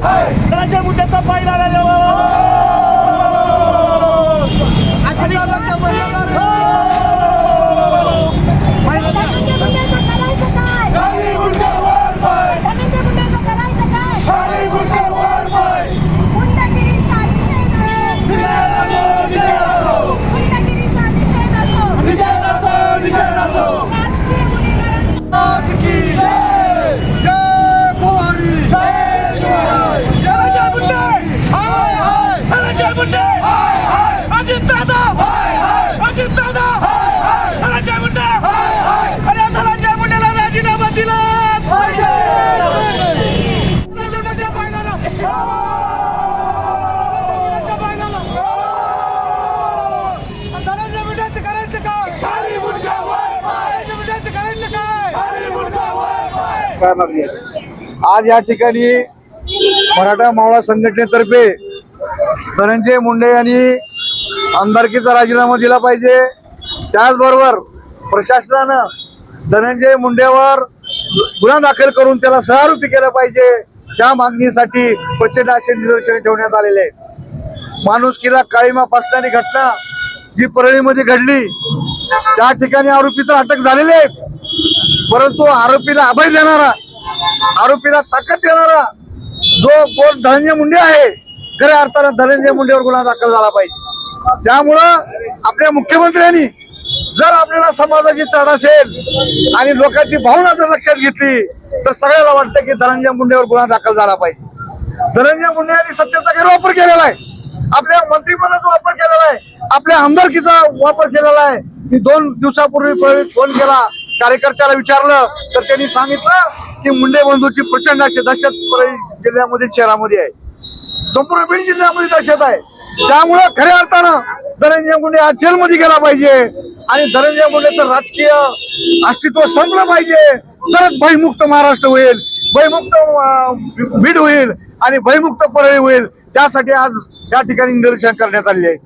धनंजय मुद्द्याचा पाहिला धनंजय मुंडेचं करायचं काय धनंजय मुंडेचं करायचं काय गुंडगिरीचा निषेध आहे. गुंडगिरीचा निषेध असो राजकीय गुन्हेगारांचा धनंजय मुंडे धनंजय मुंडे अजित दादा अजित दादा धनंजय मुंडे अरे धनंजय मुंडेला राजीनामा दिला धनंजय मुंडेचं करायचं काय धनंजय मुंडेचं करायचं काय आज या ठिकाणी मराठा मावळा संघटनेतर्फे धनंजय मुंडे यांनी आमदारकीचा राजीनामा दिला पाहिजे. त्याचबरोबर प्रशासनानं धनंजय मुंडेवर गुन्हा दाखल करून त्याला सहारूपी केलं पाहिजे. त्या मागणीसाठी प्रचंड असे निदर्शन ठेवण्यात आलेले आहे माणुसकीला काळीमा फासणारी घटना जी परळीमध्ये घडली त्या ठिकाणी आरोपीचा अटक झालेले आहेत. परंतु आरोपीला अभय देणारा आरोपीला ताकद देणारा जो कोण धनंजय मुंडे आहे खऱ्या अर्थानं धनंजय मुंडेवर गुन्हा दाखल झाला पाहिजे. त्यामुळं आपल्या मुख्यमंत्र्यांनी जर आपल्याला समाजाची चढ असेल आणि लोकांची भावना जर लक्षात घेतली तर सगळ्याला वाटतं की धनंजय मुंडेवर गुन्हा दाखल झाला पाहिजे. धनंजय मुंडे यांनी सत्तेचा गैरवापर केलेला आहे. आपल्या मंत्रिपदाचा वापर केलेला आहे. आपल्या आमदारकीचा वापर केलेला आहे. मी दोन दिवसापूर्वी फोन केला. कार्यकर्त्याला विचारलं तर त्यांनी सांगितलं की मुंडे बंधूची प्रचंड अशी दहशत जिल्ह्यामध्ये शहरामध्ये आहे. संपूर्ण बीड जिल्ह्यामध्ये दहशत आहे. त्यामुळं खऱ्या अर्थानं धनंजय मुंडे आज जेलमध्ये गेला पाहिजे आणि धनंजय मुंडेचं राजकीय अस्तित्व संपलं पाहिजे. तरच भयमुक्त महाराष्ट्र होईल भयमुक्त बीड होईल आणि भयमुक्त परळी होईल. त्यासाठी आज या ठिकाणी निदर्शन करण्यात आले आहे.